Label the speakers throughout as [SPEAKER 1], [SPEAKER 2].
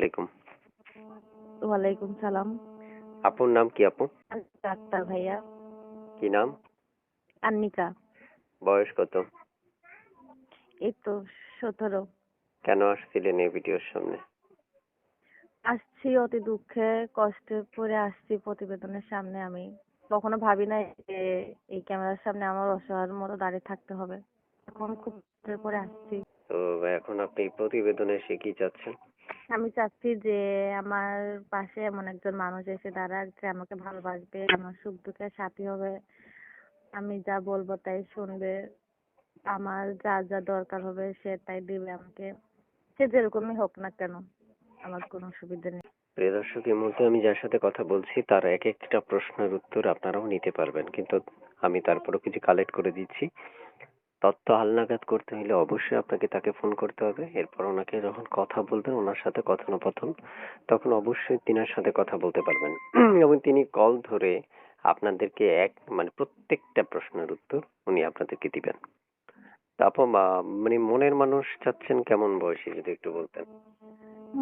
[SPEAKER 1] আলাইকুম।
[SPEAKER 2] ওয়ালাইকুম সালাম।
[SPEAKER 1] আপুর নাম কি আপু?
[SPEAKER 2] ডাক্তার ভাইয়া।
[SPEAKER 1] কি নাম?
[SPEAKER 2] আন্নিকা।
[SPEAKER 1] বয়স কত?
[SPEAKER 2] এই তো সতেরো।
[SPEAKER 1] কেন আসছিলেন এই ভিডিওর সামনে?
[SPEAKER 2] আসছি অতি দুঃখে কষ্টে পড়ে আসছি প্রতিবেদনের সামনে আমি। কখনো ভাবি নাই যে এই ক্যামেরার সামনে আমার অসহায়ের মতো দাঁড়িয়ে থাকতে হবে। এখন খুব পড়ে আসছি।
[SPEAKER 1] তো এখন আপনি প্রতিবেদনে এসে কি চাচ্ছেন?
[SPEAKER 2] আমি চাচ্ছি যে আমার পাশে এমন একজন মানুষ এসে দাঁড়াক যে আমাকে ভালোবাসবে, আমার সুখ দুঃখের সাথী হবে। আমি যা বলব তাই শুনবে। আমার যা যা দরকার হবে সে তাই দিবে আমাকে। সে যেরকমই হোক না কেন, আমার কোনো অসুবিধা নেই।
[SPEAKER 1] প্রিয় দর্শক, এই মুহূর্তে আমি যার সাথে কথা বলছি, তার এক একটা প্রশ্নের উত্তর আপনারাও নিতে পারবেন। কিন্তু আমি তারপরও কিছু কালেক্ট করে দিচ্ছি। তথ্য হালনাগাদ করতে হলে অবশ্যই আপনাকে তাকে ফোন করতে হবে। এরপর ওনাকে যখন কথা বলবেন, ওনার সাথে কথোপকথন, তখন অবশ্যই তিনার সাথে কথা বলতে পারবেন। এবং তিনি কল ধরে আপনাদেরকে এক মানে প্রত্যেকটা প্রশ্নের উত্তর উনি আপনাদেরকে দিবেন। তারপর মানে মনের মানুষ চাচ্ছেন কেমন বয়সী, যদি একটু বলতেন।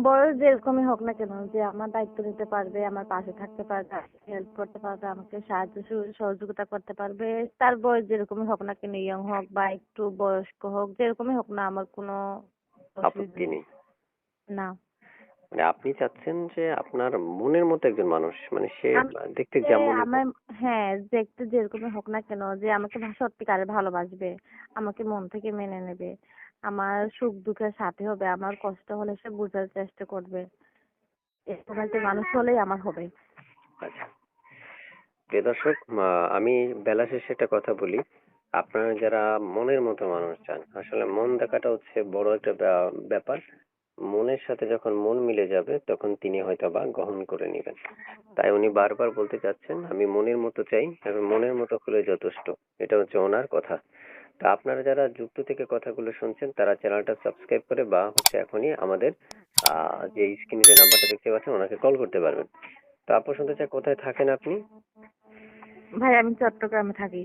[SPEAKER 2] বয়স যেরকমই হোক না কেন যে আমার দায়িত্ব নিতে পারবে আমার পাশে থাকতে পারবে হেল্প করতে পারবে আমাকে সাহায্য সহযোগিতা করতে পারবে তার বয়স যেরকমই হোক না কেন ইয়ং হোক বা একটু বয়স্ক হোক যেরকমই হোক না আমার কোনো
[SPEAKER 1] আপত্তি নেই?
[SPEAKER 2] না।
[SPEAKER 1] মানে আপনি চাচ্ছেন যে আপনার মনের মতো একজন মানুষ মানে সে দেখতে
[SPEAKER 2] সে
[SPEAKER 1] যেমন
[SPEAKER 2] আমার হ্যাঁ দেখতে যেরকমই হোক না কেন যে আমাকে সত্যিকারে ভালোবাসবে আমাকে মন থেকে মেনে নেবে। আমার সুখ দুঃখের সাথে হবে, আমার কষ্ট হলে সে বোঝার চেষ্টা করবে। এরকম একটা মানুষ হলেই আমার হবে।
[SPEAKER 1] প্রিয় দর্শক আমি বেলা শেষে একটা কথা বলি। আপনারা যারা মনের মতো মানুষ চান, আসলে মন দেখাটা হচ্ছে বড় একটা ব্যাপার। মনের সাথে যখন মন মিলে যাবে, তখন তিনি হয়তো বা গ্রহণ করে নেবেন। তাই উনি বারবার বলতে চাচ্ছেন, আমি মনের মতো চাই এবং মনের মতো হলে যথেষ্ট। এটা হচ্ছে ওনার কথা। তা আপনারা যারা যুক্ত থেকে কথাগুলো শুনছেন তারা চ্যানেলটা সাবস্ক্রাইব করে বা হচ্ছে এখনই আমাদের যে স্ক্রিনে যে নাম্বারটা দেখতে পাচ্ছেন ওনাকে কল করতে পারবেন। তো আপু শুনতে চাই কোথায় থাকেন আপনি?
[SPEAKER 2] ভাই আমি চট্টগ্রামে থাকি।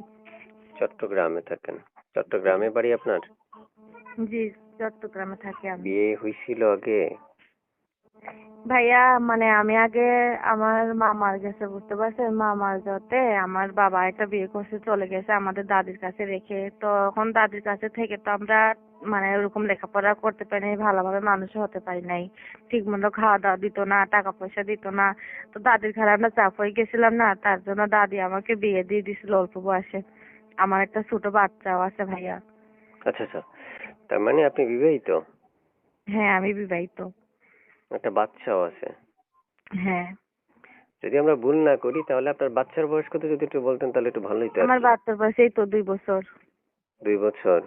[SPEAKER 1] চট্টগ্রামে থাকেন। চট্টগ্রামে বাড়ি আপনার?
[SPEAKER 2] জি চট্টগ্রামে থাকি আমি।
[SPEAKER 1] বিয়ে হয়েছিল আগে?
[SPEAKER 2] ভাইয়া মানে আমি আগে আমার মা মারা গেছে বুঝতে পারছেন? মা মারা যাওয়াতে আমার বাবা একটা বিয়ে করছে চলে গেছে আমাদের দাদির কাছে রেখে। তো এখন দাদির কাছে থেকে তো আমরা মানে ওরকম লেখাপড়া করতে পারি নাই ভালোভাবে মানুষ হতে পারি নাই। ঠিক মতো খাওয়া দাওয়া দিত না টাকা পয়সা দিত না। তো দাদির ঘরে আমরা চাপ হয়ে গেছিলাম না তার জন্য দাদি আমাকে বিয়ে দিয়ে দিছিল অল্প বয়সে। আমার একটা ছোট বাচ্চাও আছে ভাইয়া।
[SPEAKER 1] আচ্ছা আচ্ছা। তার মানে আপনি বিবাহিত?
[SPEAKER 2] হ্যাঁ আমি বিবাহিত।
[SPEAKER 1] একটা বাচ্চাও আছে।
[SPEAKER 2] হ্যাঁ।
[SPEAKER 1] যদি আমরা ভুল না করি তাহলে আপনার বাচ্চার বয়স কত যদি একটু বলতেন তাহলে একটু ভালোই তো
[SPEAKER 2] আমার বাচ্চার বয়স এই তো দুই বছর।
[SPEAKER 1] দুই বছর।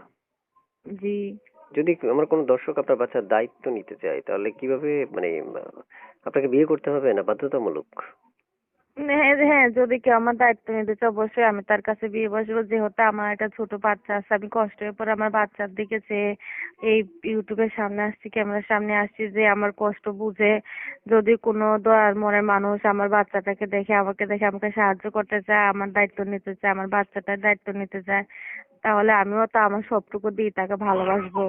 [SPEAKER 2] জি।
[SPEAKER 1] যদি আমার কোনো দর্শক আপনার বাচ্চার দায়িত্ব নিতে চায় তাহলে কীভাবে মানে আপনাকে বিয়ে করতে হবে না বাধ্যতামূলক?
[SPEAKER 2] হ্যাঁ হ্যাঁ যদি কেউ আমার দায়িত্ব নিতে চায়, অবশ্যই আমি তার কাছে বিয়ে বসবো। যেহেতু আমার একটা ছোট বাচ্চা আছে, আমি কষ্ট হয়ে পরে আমার বাচ্চার দিকে চেয়ে এই ইউটিউবের সামনে আসছি, ক্যামেরার সামনে আসছি, যে আমার কষ্ট বুঝে যদি কোনো দয়ার মনের মানুষ আমার বাচ্চাটাকে দেখে, আমাকে দেখে আমাকে সাহায্য করতে চায়, আমার দায়িত্ব নিতে চায়, আমার বাচ্চাটার দায়িত্ব নিতে চায়, তাহলে আমিও তো আমার সবটুকু দিয়ে তাকে ভালোবাসবো।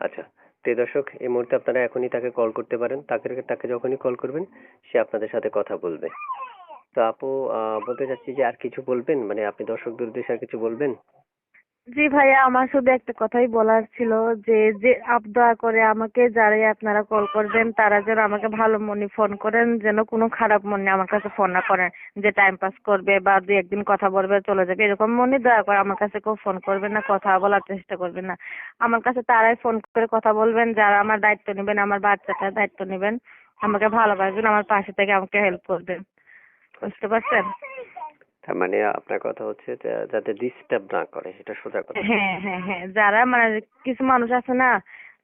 [SPEAKER 1] আচ্ছা। প্রিয় দর্শক, এই মুহূর্তে আপনারা এখনই তাকে কল করতে পারেন। তাকে তাকে যখনই কল করবেন, সে আপনাদের সাথে কথা বলবে। তো আপু বলতে চাচ্ছি যে আর কিছু বলবেন? মানে আপনি দর্শকদের উদ্দেশ্যে আর কিছু বলবেন?
[SPEAKER 2] জি ভাইয়া, আমার শুধু একটা কথাই বলার ছিল যে যে দয়া করে আমাকে যারাই আপনারা কল করবেন, তারা যেন আমাকে ভালো মনে ফোন করেন, যেন কোনো খারাপ মনে আমার কাছে ফোন না করেন, যে টাইম পাস করবে বা দু একদিন কথা বলবে, চলে যাবে। এরকম মনে দয়া করে আমার কাছে কেউ ফোন করবেন না, কথা বলার চেষ্টা করবেন না। আমার কাছে তারাই ফোন করে কথা বলবেন, যারা আমার দায়িত্ব নেবেন, আমার বাচ্চাটার দায়িত্ব নেবেন, আমাকে ভালোবাসবেন, আমার পাশে থেকে আমাকে হেল্প করবেন। বুঝতে পারছেন?
[SPEAKER 1] তার মানে আপনার কথা হচ্ছে যাতে ডিস্টার্ব না করে এটা সোজা কথা।
[SPEAKER 2] হ্যাঁ হ্যাঁ হ্যাঁ যারা মানে কিছু মানুষ আছে না,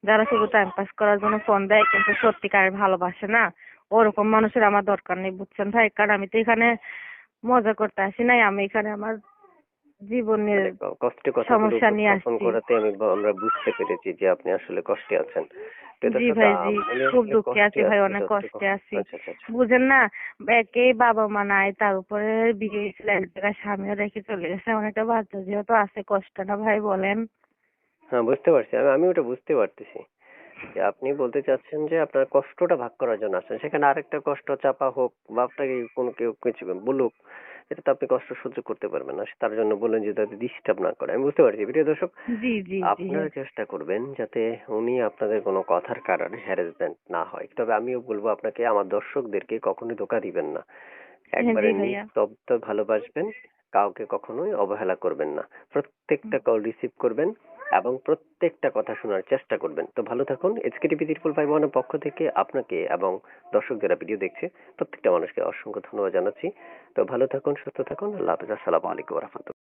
[SPEAKER 2] যারা শুধু টাইম পাস করার জন্য ফোন দেয়, কিন্তু সত্যিকারের ভালোবাসে না, ওরকম মানুষের আমার দরকার নেই, বুঝছেন ভাই? কারণ আমি তো এখানে মজা করতে আসি নাই, আমি এখানে আমার জীবনের
[SPEAKER 1] মানে কষ্টে কথা
[SPEAKER 2] সমস্যা নিয়ে আসছি।
[SPEAKER 1] করাতে আমি আমরা বুঝতে পেরেছি যে আপনি আসলে কষ্টে আছেন।
[SPEAKER 2] জি ভাই জি।
[SPEAKER 1] মানে
[SPEAKER 2] খুব
[SPEAKER 1] অনেক
[SPEAKER 2] দুঃখে আছি ভাই অনেক কষ্টে আছি।
[SPEAKER 1] আচ্ছা আচ্ছা আচ্ছা।
[SPEAKER 2] বুঝেন না একেই বাবা মা নাই তার উপরে বিয়ে হয়েছিল এক জায়গায় স্বামীও রেখে চলে গেছে। অনেকটা বাচ্চা যেহেতু আছে কষ্ট না ভাই বলেন।
[SPEAKER 1] হ্যাঁ বুঝতে পারছি। আমি আমি ওটা বুঝতে পারতেছি। যে আপনি বলতে চাচ্ছেন যে আপনার কষ্টটা ভাগ করার জন্য আসছেন। সেখানে আরেকটা কষ্ট চাপা হোক বা আপনাকে কোনো কেউ কিছু বলুক এটা তো আপনি কষ্ট সহ্য করতে পারবেন না। তার জন্য বললেন যে তাদের ডিস্টার্ব না করে। আমি বুঝতে পারছি। প্রিয় দর্শক
[SPEAKER 2] জি জি জি।
[SPEAKER 1] আপনারা চেষ্টা করবেন যাতে উনি আপনাদের কোনো কথার কারণে হ্যারাসমেন্ট না হয়। তবে আমিও বলব আপনাকে আমার দর্শকদেরকে কখনোই ধোকা দিবেন না। একবারে
[SPEAKER 2] জি ভাইয়া।
[SPEAKER 1] নিস্তব্ধ ভালোবাসবেন কাউকে কখনোই অবহেলা করবেন না। প্রত্যেকটা কল রিসিভ করবেন। এবং প্রত্যেকটা কথা শোনার চেষ্টা করবেন। তো ভালো থাকুন। এসকে টিভি ভাই ওয়ানের পক্ষ থেকে আপনাকে এবং দর্শক যারা ভিডিও দেখছে, প্রত্যেকটা মানুষকে অসংখ্য ধন্যবাদ জানাচ্ছি। তো ভালো থাকুন, সুস্থ থাকুন। আল্লাহ হাফিজ। আসসালামু আলাইকুম রহমতুল্লাহ।